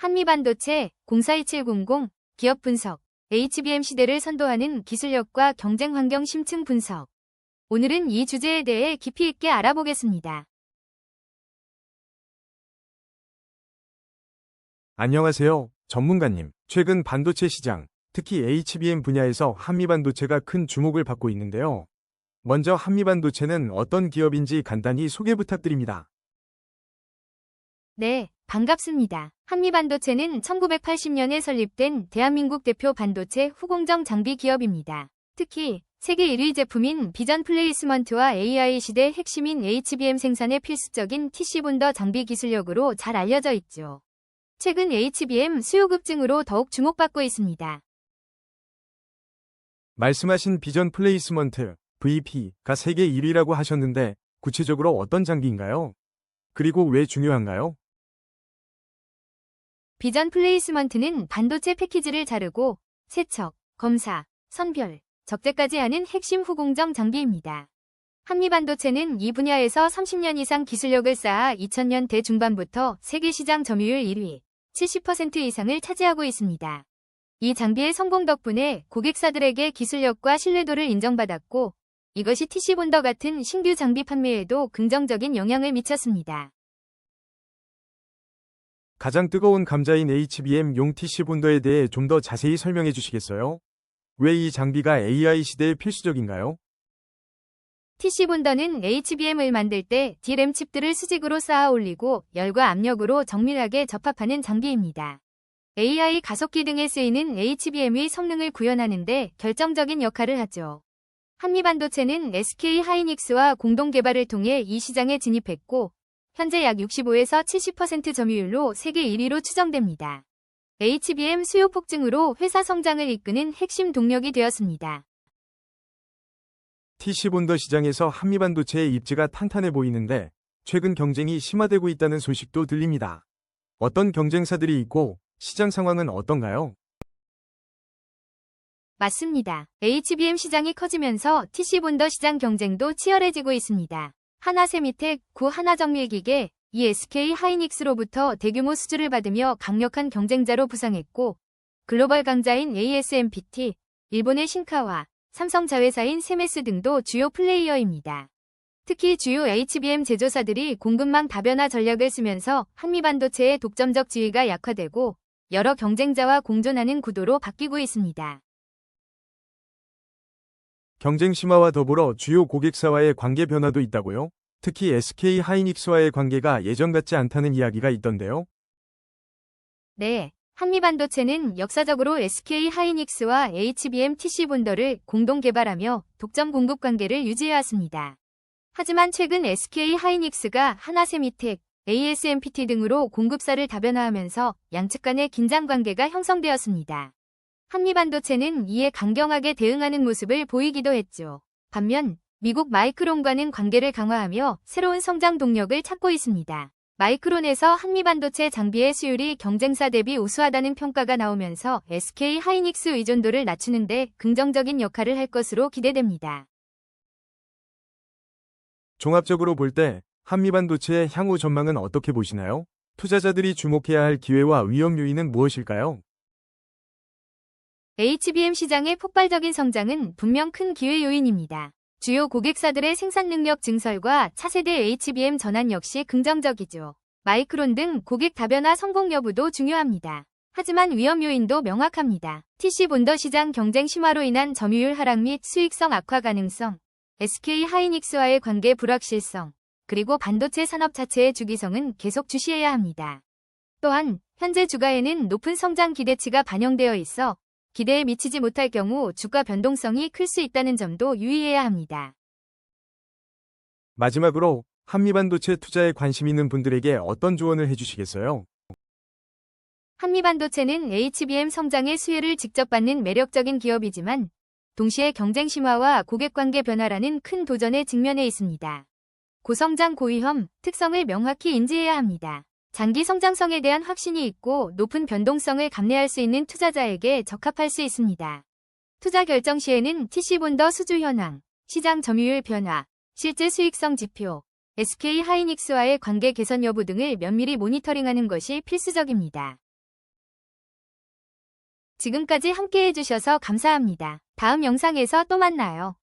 한미반도체 042700 기업 분석 HBM 시대를 선도하는 기술력과 경쟁 환경 심층 분석. 오늘은 이 주제에 대해 깊이 있게 알아보겠습니다. 안녕하세요, 전문가님. 최근 반도체 시장, 특히 HBM 분야에서 한미반도체가 큰 주목을 받고 있는데요. 먼저 한미반도체는 어떤 기업인지 간단히 소개 부탁드립니다. 네, 반갑습니다. 한미반도체는 1980년에 설립된 대한민국 대표 반도체 후공정 장비 기업입니다. 특히 세계 1위 제품인 비전 플레이스먼트와 AI 시대 핵심인 HBM 생산에 필수적인 TC본더 장비 기술력으로 잘 알려져 있죠. 최근 HBM 수요 급증으로 더욱 주목받고 있습니다. 말씀하신 비전 플레이스먼트, VP가 세계 1위라고 하셨는데 구체적으로 어떤 장비인가요? 그리고 왜 중요한가요? 비전 플레이스먼트는 반도체 패키지를 자르고 세척, 검사, 선별, 적재까지 하는 핵심 후공정 장비입니다. 한미반도체는 이 분야에서 30년 이상 기술력을 쌓아 2000년대 중반부터 세계 시장 점유율 1위, 70% 이상을 차지하고 있습니다. 이 장비의 성공 덕분에 고객사들에게 기술력과 신뢰도를 인정받았고 이것이 TC본더 같은 신규 장비 판매에도 긍정적인 영향을 미쳤습니다. 가장 뜨거운 감자인 HBM 용 TC 본더에 대해 좀 더 자세히 설명해 주시겠어요? 왜 이 장비가 AI 시대에 필수적인가요? TC본더는 HBM을 만들 때 D램 칩들을 수직으로 쌓아 올리고 열과 압력으로 정밀하게 접합하는 장비입니다. AI 가속기 등에 쓰이는 HBM의 성능을 구현하는데 결정적인 역할을 하죠. 한미반도체는 SK 하이닉스와 공동 개발을 통해 이 시장에 진입했고 현재 약 65에서 70% 점유율로 세계 1위로 추정됩니다. HBM 수요 폭증으로 회사 성장을 이끄는 핵심 동력이 되었습니다. TC 본더 시장에서 한미반도체의 입지가 탄탄해 보이는데 최근 경쟁이 심화되고 있다는 소식도 들립니다. 어떤 경쟁사들이 있고 시장 상황은 어떤가요? 맞습니다. HBM 시장이 커지면서 TC본더 시장 경쟁도 치열해지고 있습니다. 하나세미텍, 구 하나정밀기계, ESK 하이닉스로부터 대규모 수주를 받으며 강력한 경쟁자로 부상했고 글로벌 강자인 ASMPT, 일본의 신카와 삼성 자회사인 세메스 등도 주요 플레이어입니다. 특히 주요 HBM 제조사들이 공급망 다변화 전략을 쓰면서 한미반도체의 독점적 지위가 약화되고 여러 경쟁자와 공존하는 구도로 바뀌고 있습니다. 경쟁 심화와 더불어 주요 고객사와의 관계 변화도 있다고요? 특히 SK 하이닉스와의 관계가 예전 같지 않다는 이야기가 있던데요. 네, 한미반도체는 역사적으로 SK 하이닉스와 HBM TC 본더를 공동 개발하며 독점 공급 관계를 유지해왔습니다. 하지만 최근 SK 하이닉스가 하나세미텍, ASMPT 등으로 공급사를 다변화하면서 양측 간의 긴장 관계가 형성되었습니다. 한미반도체는 이에 강경하게 대응하는 모습을 보이기도 했죠. 반면 미국 마이크론과는 관계를 강화하며 새로운 성장 동력을 찾고 있습니다. 마이크론에서 한미반도체 장비의 수율이 경쟁사 대비 우수하다는 평가가 나오면서 SK 하이닉스 의존도를 낮추는데 긍정적인 역할을 할 것으로 기대됩니다. 종합적으로 볼 때 한미반도체의 향후 전망은 어떻게 보시나요? 투자자들이 주목해야 할 기회와 위험 요인은 무엇일까요? HBM 시장의 폭발적인 성장은 분명 큰 기회 요인입니다. 주요 고객사들의 생산 능력 증설과 차세대 HBM 전환 역시 긍정적이죠. 마이크론 등 고객 다변화 성공 여부도 중요합니다. 하지만 위험 요인도 명확합니다. TC 본더 시장 경쟁 심화로 인한 점유율 하락 및 수익성 악화 가능성, SK 하이닉스와의 관계 불확실성, 그리고 반도체 산업 자체의 주기성은 계속 주시해야 합니다. 또한 현재 주가에는 높은 성장 기대치가 반영되어 있어 기대에 미치지 못할 경우 주가 변동성이 클 수 있다는 점도 유의해야 합니다. 마지막으로 한미반도체 투자에 관심 있는 분들에게 어떤 조언을 해주시겠어요? 한미반도체는 HBM 성장의 수혜를 직접 받는 매력적인 기업이지만 동시에 경쟁 심화와 고객 관계 변화라는 큰 도전에 직면해 있습니다. 고성장 고위험 특성을 명확히 인지해야 합니다. 장기 성장성에 대한 확신이 있고 높은 변동성을 감내할 수 있는 투자자에게 적합할 수 있습니다. 투자 결정 시에는 TC본더 수주 현황, 시장 점유율 변화, 실제 수익성 지표, SK 하이닉스와의 관계 개선 여부 등을 면밀히 모니터링하는 것이 필수적입니다. 지금까지 함께 해 주셔서 감사합니다. 다음 영상에서 또 만나요.